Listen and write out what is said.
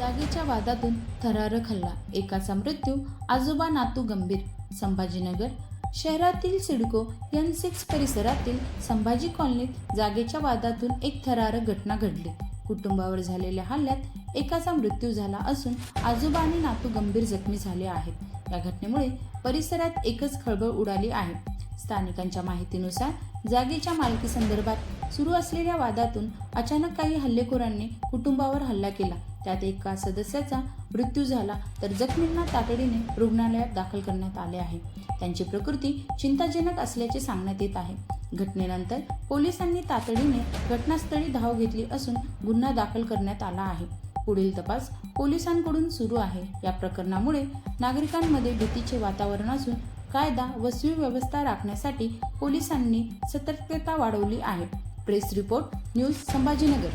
जागेच्या वादातून थरारक हल्ला एकाचा मृत्यू आजोबा नातू गंभीर संभाजीनगर शहरातील सिडको एन सिक्स परिसरातील संभाजी कॉलनीत जागेच्या वादातून एक थरारक घटना घडली. कुटुंबावर झालेल्या हल्ल्यात एकाचा मृत्यू झाला असून आजोबा आणि नातू गंभीर जखमी झाले आहेत. या घटनेमुळे परिसरात एकच खळबळ उडाली आहे. स्थानिकांच्या माहितीनुसार जागेच्या मालकी संदर्भात सुरू असलेल्या वादातून अचानक काही हल्लेखोरांनी कुटुंबावर हल्ला केला. त्यात एका सदस्याचा मृत्यू झाला तर जखमींना तातडीने रुग्णालयात दाखल करण्यात आले आहे. त्यांची प्रकृती चिंताजनक असल्याचे सांगण्यात येत आहे. घटनेनंतर पोलिसांनी तातडीने घटनास्थळी धाव घेतली असून गुन्हा दाखल करण्यात आला आहे. पुढील तपास पोलिसांकडून सुरू आहे. या प्रकरणामुळे नागरिकांमध्ये भीतीचे वातावरण असून कायदा व सुव्यवस्था राखण्यासाठी पोलिसांनी सतर्कता वाढवली आहे. Press report news Sambhajinagar.